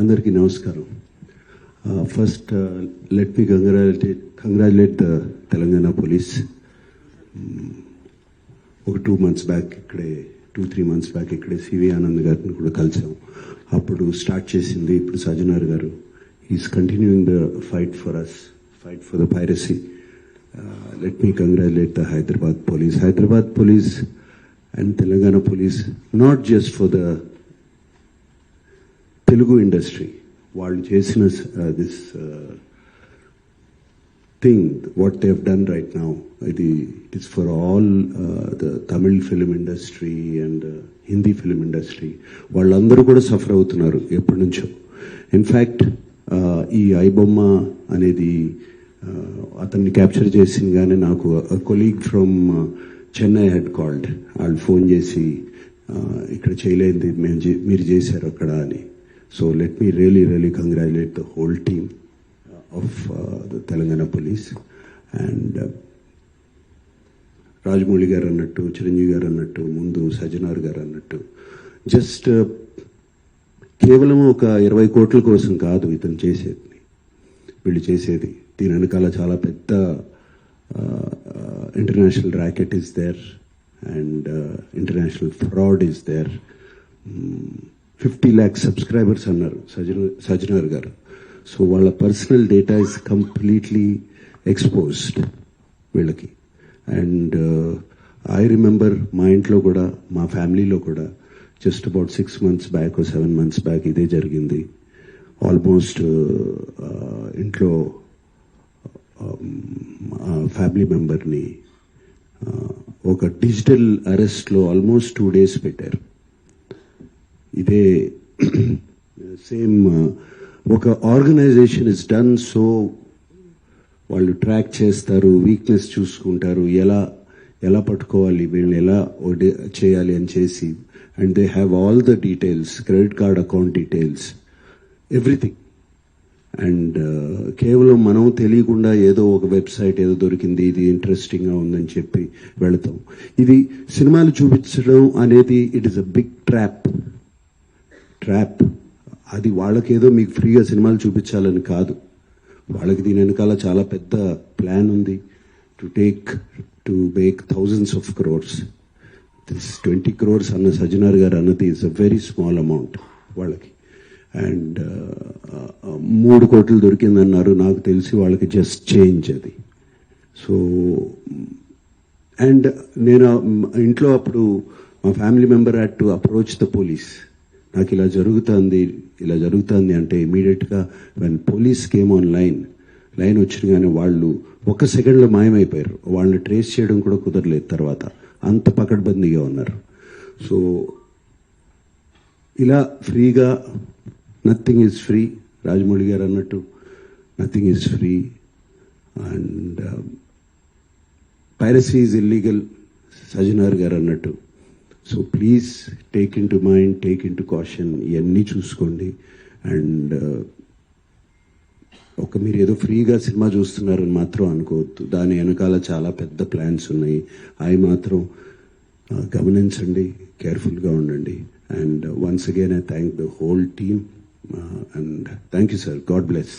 అందరికీ నమస్కారం. First let me congratulate congratulate the Telangana police. ఒక టూ మంత్స్ బ్యాక్ ఇక్కడే టూ త్రీ మంత్స్ బ్యాక్ ఇక్కడే సివి ఆనంద్ గారిని కూడా కలిసాం. అప్పుడు స్టార్ట్ చేసింది ఇప్పుడు సజనార్ గారు. Is continuing the fight for us fight for the piracy let me congratulate the Hyderabad police Hyderabad police and Telangana police not just for the Telugu industry వాళ్ళు చేసిన this thing what they have done right now ఇది it's for all the Tamil film industry and Hindi film industry వాళ్ళందరూ కూడా suffer అవుతున్నారు ఎప్పటి నుంచో. In fact uh, ఈ ఐబొమ్మ అనేది uh, అతన్ని క్యాప్చర్ చేసిందిగానే నాకు colleague from Chennai head called వాళ్ళు ఫోన్ చేసి uh, ఇక్కడ చేయలేంది మేము మీరు చేశారు అక్కడ అని. So let me really really congratulate the whole team of the Telangana police and Rajamouli గారు అన్నట్టు చిరంజీవి గారు అన్నట్టు ముందు సజ్జనార్ గారు అన్నట్టు. జస్ట్ uh, కేవలం ఒక ఇరవై కోట్ల కోసం కాదు ఇతను చేసేది. వీళ్ళు చేసేది. దీని వెనకాల చాలా పెద్ద international racket is there and international fraud is there fifty lakhs subscribers అన్నారు సజన సజనార్ గారు. సో వాళ్ళ personal data is completely exposed వీళ్ళకి. అండ్ uh, ఐ రిమెంబర్ మా ఇంట్లో కూడా మా ఫ్యామిలీలో కూడా just about six months back seven months back ఇదే జరిగింది. ఆల్మోస్ట్ uh, uh, ఇంట్లో um, ఫ్యామిలీ మెంబర్ని ఒక డిజిటల్ అరెస్ట్లో ఆల్మోస్ట్ టూ డేస్ పెట్టారు. ఇదే సేమ్ ఒక ఆర్గనైజేషన్ ఇస్ డన్ సో వాళ్ళు ట్రాక్ చేస్తారు వీక్నెస్ చూసుకుంటారు ఎలా ఎలా పట్టుకోవాలి వీళ్ళని ఎలా చేయాలి అని చేసి and they have all the details credit card account details everything. And కేవలం మనం తెలియకుండా ఏదో ఒక వెబ్సైట్ ఏదో దొరికింది ఇది ఇంట్రెస్టింగ్గా ఉందని చెప్పి వెళతాం. ఇది సినిమాలు చూపించడం అనేది it is a big trap trap. అది వాళ్ళకేదో మీకు ఫ్రీగా సినిమాలు చూపించాలని కాదు. వాళ్ళకి దీని వెనకాల చాలా పెద్ద ప్లాన్ ఉంది. To take to make thousands of crores this twenty crores అన్న సజ్జనార్ గారు అన్నది is a very small amount వాళ్ళకి. అండ్ uh, uh, మూడు కోట్లు దొరికిందన్నారు. నాకు తెలిసి వాళ్ళకి జస్ట్ చేంజ్ అది. సో అండ్ నేను uh, ఇంట్లో అప్పుడు మా family member had to approach the police నాకు ఇలా జరుగుతుంది ఇలా జరుగుతుంది అంటే ఇమీడియట్గా when police came on line line వచ్చిన కానీ వాళ్ళు ఒక సెకండ్లో మాయమైపోయారు. వాళ్ళని ట్రేస్ చేయడం కూడా కుదరలేదు తర్వాత. అంత పకడ్బందీగా ఉన్నారు. సో ఇలా ఫ్రీగా నథింగ్ ఈజ్ ఫ్రీ రాజమౌళి గారు అన్నట్టు nothing is free and piracy is illegal Sajanar garu అన్నట్టు. So please take in to mind take in to caution ఇవన్నీ చూసుకోండి. అండ్ uh, ఒక మీరు ఏదో ఫ్రీగా సినిమా చూస్తున్నారని మాత్రం అనుకోవద్దు. దాని వెనకాల చాలా పెద్ద ప్లాన్స్ ఉన్నాయి. అవి మాత్రం uh, గమనించండి కేర్ఫుల్గా ఉండండి. And once again I thank the whole team and thank you sir god bless